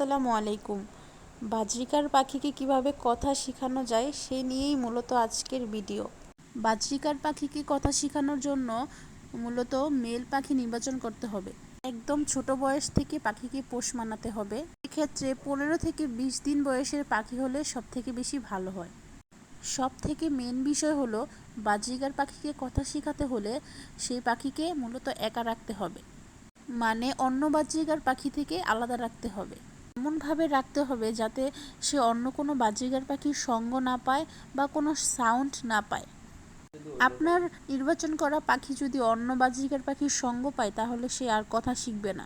আসসালামু আলাইকুম। বাজরিকার পাখিকে কীভাবে কথা শেখানো যায় সে নিয়েই মূলত আজকের ভিডিও। বাজরিকার পাখিকে কথা শেখানোর জন্য মূলত মেল পাখি নির্বাচন করতে হবে। একদম ছোট বয়স থেকে পাখিকে পোষ মানাতে হবে। এক্ষেত্রে পনেরো থেকে বিশ দিন বয়সের পাখি হলে সব থেকে বেশি ভালো হয়। সব থেকে মেন বিষয় হলো বাজরিকার পাখিকে কথা শেখাতে হলে সেই পাখিকে মূলত একা রাখতে হবে। মানে অন্য বাজরিগার পাখি থেকে আলাদা রাখতে হবে। এমনভাবে রাখতে হবে যাতে সে অন্য কোনো বাজরিগার পাখির সঙ্গ না পায় বা কোনো সাউন্ড না পায়। আপনার নির্বাচন করা পাখি যদি অন্য বাজরিগার পাখির সঙ্গ পায়, তাহলে সে আর কথা শিখবে না।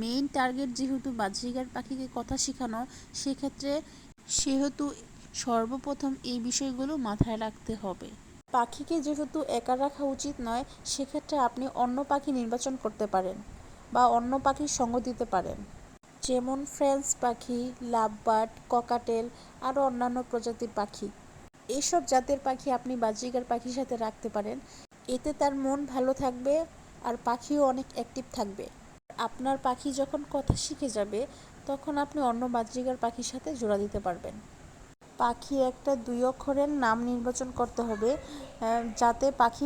মেইন টার্গেট যেহেতু বাজরিগার পাখিকে কথা শেখানো, সেক্ষেত্রে সেহেতু সর্বপ্রথম এই বিষয়গুলো মাথায় রাখতে হবে। পাখিকে যেহেতু একা রাখা উচিত নয়, সেক্ষেত্রে আপনি অন্য পাখি নির্বাচন করতে পারেন বা অন্য পাখির সঙ্গ দিতে পারেন। যেমন ফ্রেঞ্চ পাখি, লাভবার্ড, ককাটেল, আরও অন্যান্য প্রজাতির পাখি। এইসব জাতের পাখি আপনি বাজরিগার পাখির সাথে রাখতে পারেন। এতে তার মন ভালো থাকবে আর পাখিও অনেক অ্যাক্টিভ থাকবে। আপনার পাখি যখন কথা শিখে যাবে, তখন আপনি অন্য বাজরিগার পাখির সাথে জোড়া দিতে পারবেন। পাখি একটা দুই অক্ষরের নাম নির্বাচন করতে হবে যাতে পাখি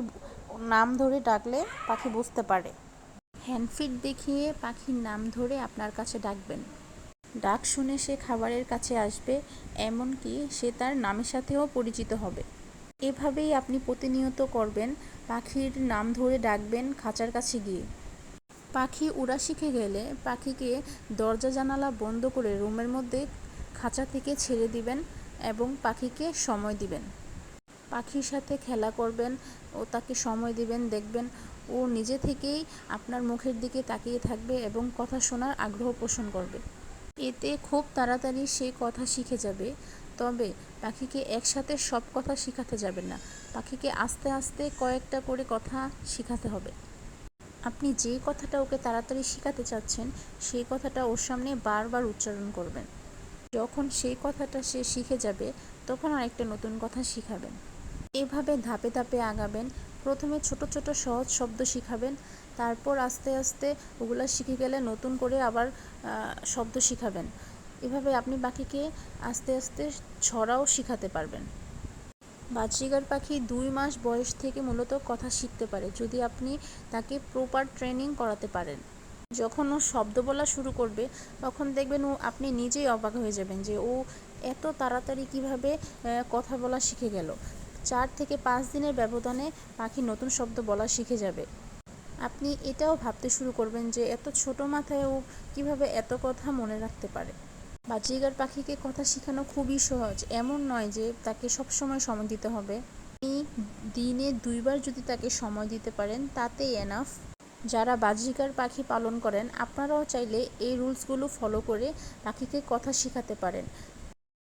নাম ধরে ডাকলে পাখি বুঝতে পারে। হ্যান্ডফিট দেখিয়ে পাখির নাম ধরে আপনার কাছে ডাকবেন। ডাক শুনে সে খাবারের কাছে আসবে, এমনকি সে তার নামের সাথেও পরিচিত হবে। এভাবেই আপনি প্রতিনিয়ত করবেন, পাখির নাম ধরে ডাকবেন খাঁচার কাছে গিয়ে। পাখি উড়া শিখে গেলে পাখিকে দরজা জানালা বন্ধ করে রুমের মধ্যে খাঁচা থেকে ছেড়ে দিবেন এবং পাখিকে সময় দিবেন। পাখির সাথে খেলা করবেন ও তাকে সময় দিবেন, দেখবেন ও নিজে থেকেই আপনার মুখের দিকে তাকিয়ে থাকবে এবং কথা শোনার আগ্রহ পোষণ করবে। এতে খুব তাড়াতাড়ি সে কথা শিখে যাবে। তবে পাখিকে একসাথে সব কথা শেখাতে যাবেন না। পাখিকে আস্তে আস্তে কয়েকটা করে কথা শেখাতে হবে। আপনি যে কথাটা ওকে তাড়াতাড়ি শেখাতে চাচ্ছেন, সেই কথাটা ওর সামনে বারবার উচ্চারণ করবেন। যখন সেই কথাটা সে শিখে যাবে, তখন আরেকটা নতুন কথা শিখাবেন। এভাবে ধাপে ধাপে আগাবেন। প্রথমে ছোট ছোট সহজ শব্দ শিখাবেন। তারপর আস্তে আস্তে ওগুলো শিখে গেলে নতুন করে আবার শব্দ শিখাবেন। এভাবে আপনি পাখিকে আস্তে আস্তে ছড়াও শিখাতে পারবেন। বাজরিগার পাখি দুই মাস বয়স থেকে মূলত কথা শিখতে পারে, যদি আপনি তাকে প্রপার ট্রেনিং করাতে পারেন। যখন ও শব্দ বলা শুরু করবে, তখন দেখবেন ও আপনি নিজেই অবাক হয়ে যাবেন যে ও এত তাড়াতাড়ি কীভাবে কথা বলা শিখে গেল। চার থেকে পাঁচ দিনের ব্যবধানে পাখি নতুন শব্দ বলা শিখে যাবে। আপনি এটাও ভাবতে শুরু করবেন যে এত ছোট মাথায় ও কীভাবে এত কথা মনে রাখতে পারে? বাজিগার পাখিকে কথা শেখানো খুবই সহজ। এমন নয় যে তাকে সবসময় সময় দিতে হবে। আপনি দিনে দুইবার যদি তাকে সময় দিতে পারেন, তাতেই এনাফ যারা বাজিকার পাখি পালন করেন, আপনারাও চাইলে এই রুলসগুলো ফলো করে পাখিকে কথা শেখাতে পারেন।